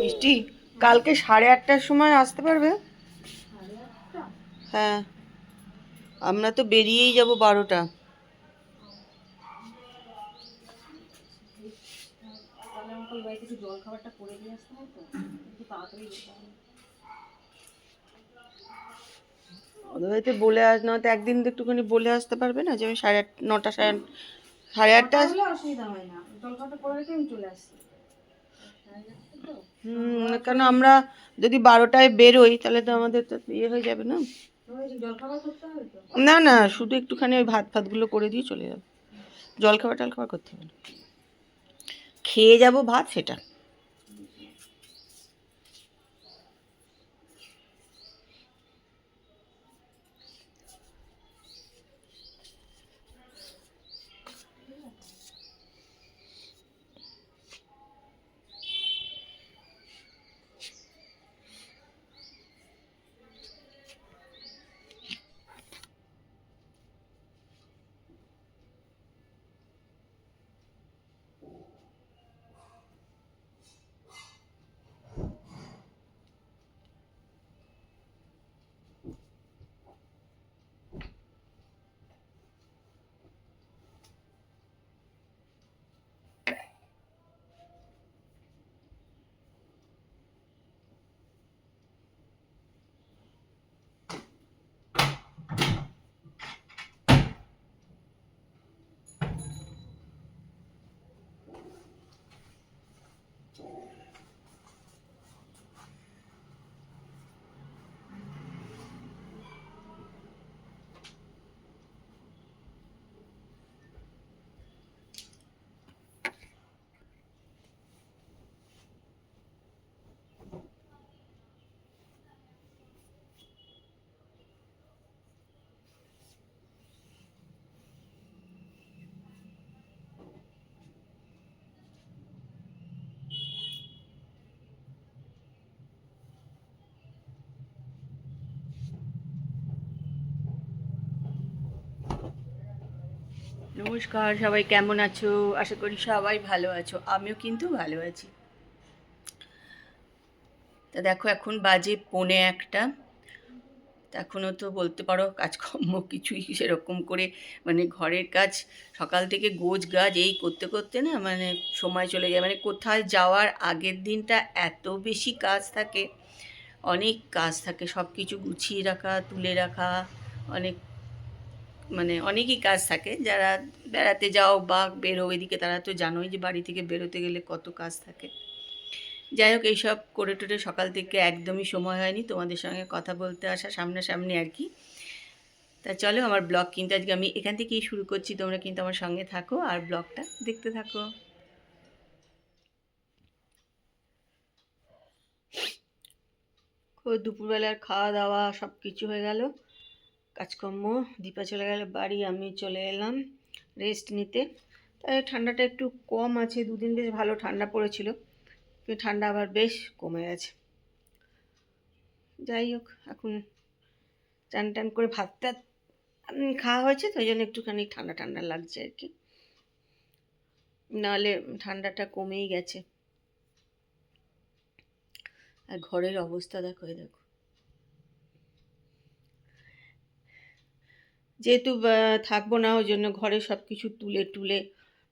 মিষ্টি, কালকে সাড়ে আটটার সময় আসতে পারবে? হ্যাঁ। আমরা তো বেরিয়েই যাব বারোটা। ওদের বলে আস না একদিন তো একটুখানি বলে আসতে পারবে না যে আমি সাড়ে নটা সাড়ে সাড়ে আটটা অসুবিধা হয় না। রেখে আমি চলে? হুম কেন আমরা যদি বারোটায় বেরোই তাহলে তো আমাদের তো ইয়ে হয়ে যাবে না। তোমার করতে হবে না না শুধু একটুখানি ওই ভাত ফাতগুলো করে দিয়ে চলে যাবে। জল খাবার টাল খাবার করতে হবে না। খেয়ে যাব ভাত সেটা। নমস্কার, সবাই কেমন আছো? আশা করি সবাই ভালো আছো, আমিও কিন্তু ভালো আছি। তা দেখো, এখন বাজে পৌনে একটা। এখনও তো বলতে পারো, কাজকর্ম কিছুই সেরকম করে মানে ঘরের কাজ, সকাল থেকে গোজ গাছ, এই করতে করতে না মানে সময় চলে যায়। মানে কোথায় যাওয়ার আগের দিনটা এত বেশি কাজ থাকে, অনেক কাজ থাকে সব কিছু গুছিয়ে রাখা, তুলে রাখা, অনেক মানে অনেকই কাজ থাকে। যারা বেড়াতে যাও বা বেরো এদিকে তারা তো জানোই যে বাড়ি থেকে বেরোতে গেলে কত কাজ থাকে। যাই হোক, এইসব করে টোরে সকাল থেকে একদমই সময় হয়নি। তোমাদের সঙ্গে কথা বলতে আসা সামনাসামনি আর কি। তা চলো, আমার ব্লগ কিন্তু আজকে আমি এখান থেকেই শুরু করছি। তোমরা কিন্তু আমার সঙ্গে থাকো আর ব্লগটা দেখতে থাকো। দুপুরবেলার খাওয়া দাওয়া সব কিছু হয়ে গেল। কাজকর্ম, দীপা চলে গেল বাড়ি আমি চলে এলাম রেস্ট নিতে। তাই ঠান্ডাটা একটু কম আছে, দুদিন বেশ ভালো ঠান্ডা পড়েছিল ঠান্ডা আবার বেশ কমে গেছে। যাই হোক, এখন চান টান করে ভাত টাত খাওয়া হয়েছে, তো ওই জন্য একটুখানি ঠান্ডা ঠান্ডা লাগছে আর কি। নাহলে ঠান্ডাটা কমেই গেছে। আর ঘরের অবস্থা দেখো দেখো। যেহেতু থাকব না, ওই জন্য ঘরে সব কিছু তুলে টুলে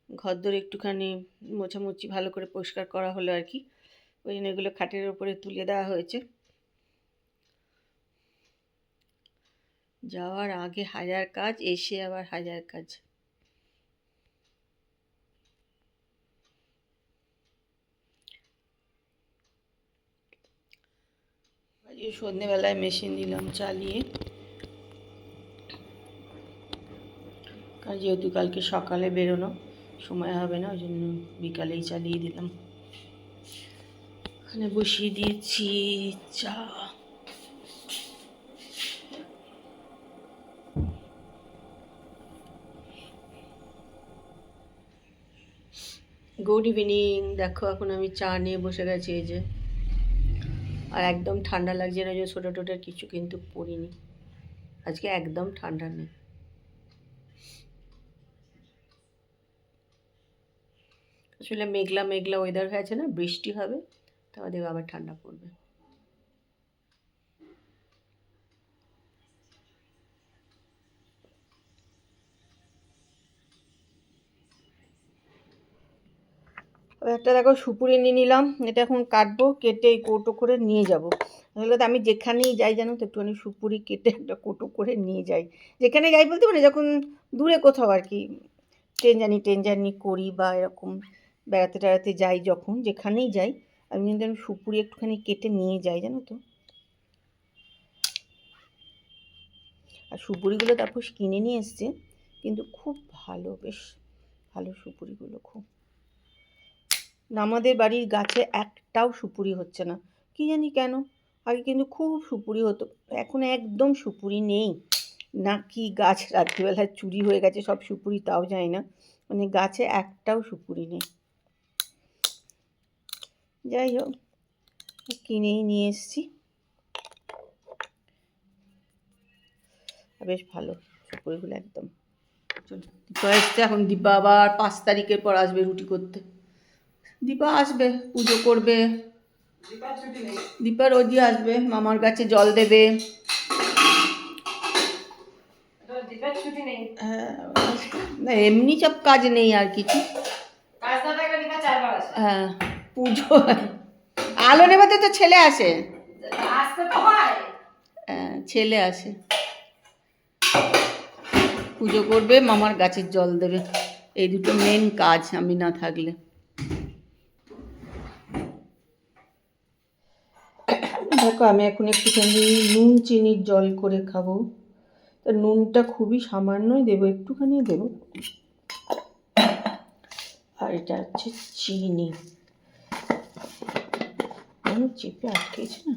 ঘর দর একটুখানি মোছামুছি ভালো করে পরিষ্কার করা হলো আর কি। ওই জন্য এগুলো খাটের ওপরে তুলে দেওয়া হয়েছে। যাওয়ার আগে হাজার কাজ, এসে আবার হাজার কাজ। সন্ধ্যেবেলায় মেশিন দিলাম চালিয়ে। কারণ যেহেতু কালকে সকালে বেরোনো, সময় হবে না ওই জন্য বিকালেই চালিয়ে দিলাম। ওখানে বসিয়ে দিয়েছি চা। গুড ইভিনিং দেখো, এখন আমি চা নিয়ে বসে গেছি, এই যে। আর একদম ঠান্ডা লাগছে না যে ছোটো টোটোর কিছু কিন্তু পরিনি। আজকে একদম ঠান্ডা নেই। আসলে মেঘলা মেঘলা ওয়েদার হয়ে আছে না, বৃষ্টি হবে তারপর দেখবে আবার ঠান্ডা পড়বে। একটা দেখো সুপুরি নিয়ে নিলাম, এটা এখন কাটবো, কেটে এই কৌটো করে নিয়ে যাব। আসলে তো আমি যেখানেই যাই জানো তো, একটুখানি সুপুরি কেটে একটা কৌটো করে নিয়ে যাই। যেখানে যাই বলতে মানে যখন দূরে কোথাও আর কি, ট্রেন জার্নি ট্রেন জার্নি করি বা এরকম বেড়াতে টেড়াতে যাই যখন, যেখানেই যাই, আমি কিন্তু আমি সুপুরি একটুখানি কেটে নিয়ে যাই, জানো তো। আর সুপুরিগুলো তারপর কিনে নিয়ে এসছে, কিন্তু খুব ভালো, বেশ ভালো সুপুরিগুলো খুব। আমাদের বাড়ির গাছে একটাও সুপুরি হচ্ছে না। কি জানি কেন? আগে কিন্তু খুব সুপুরি হতো, এখন একদম সুপুরি নেই। না কি গাছ রাত্রিবেলা চুরি হয়ে গেছে, সব সুপুরি তাও যায় না। মানে গাছে একটাও সুপুরি নেই। যাই হোক কিনেই নিয়ে এসেছি। বেশ ভালো সুপুরিগুলো একদম। চলো দীপা এসছে এখন। দীপা আবার পাঁচ তারিখের পর আসবে রুটি করতে। দীপা আসবে পুজো করবে। দীপা রোজই আসবে মামার কাছে জল দেবে। দীপের ছুটি নেই হ্যাঁ, না এমনি সব কাজ নেই আর কিছু। হ্যাঁ। পুজো আলো নেবাতে তো ছেলে আসে। হ্যাঁ, ছেলে আসে। পুজো করবে মামার গাছের জল দেবে। এই দুটো মেন কাজ আমি না থাকলে। দেখো আমি এখন একটুখানি নুন চিনির জল করে খাব। তা নুনটা খুবই সামান্যই দেবো একটুখানি দেবো। আর এটা হচ্ছে চিনি। আমি চেপে আটকেছে না।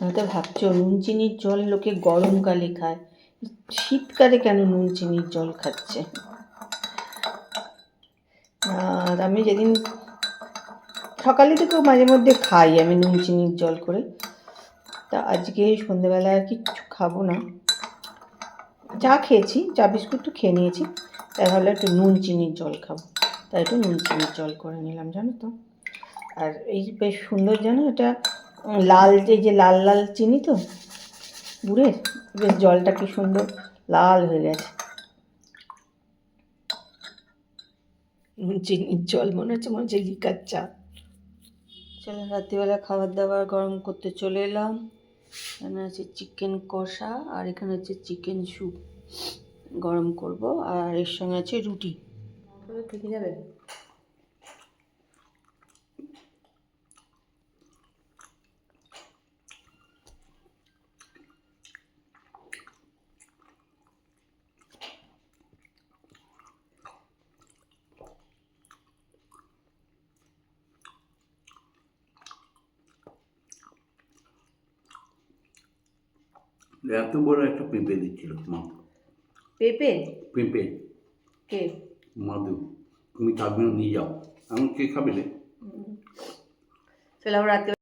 হয়তো ভাবছ নুন, চিনির জল লোকে গরমকালে খায়। শীতকালে কেন নুন, চিনির জল খাচ্ছে? আর আমি যেদিন সকালে থেকেও মাঝে মধ্যে খাই আমি নুন, চিনির জল করে। তা আজকে সন্ধেবেলা আর কিচ্ছু খাব না। চা খেয়েছি চা বিস্কুট খেয়ে নিয়েছি, তাই ভাবলাম একটু নুন চিনির জল খাব। তাই একটু নুন চিনির জল করে নিলাম, জানো তো। আর এই বেশ সুন্দর, জানো, এটা লাল যে যে লাল লাল চিনি তো, গুড়ের, বেশ জলটা কি সুন্দর লাল হয়ে গেছে। নুন চিনির জল, মনে হচ্ছে মনে হচ্ছে লিকার চা। চলো, রাত্রিবেলা খাবার দাবার গরম করতে চলে এলাম। এখানে আছে চিকেন কষা আর এখানে আছে চিকেন স্যুপ গরম করব আর এর সঙ্গে আছে রুটি। থেকে যাবে এত বড় একটা পেঁপে দিচ্ছিল মা পেঁপে? পেঁপে। কে? মাদু তুমি তার নিয়ে যাও। এমন কে খাবে রে? চলো রাত্রে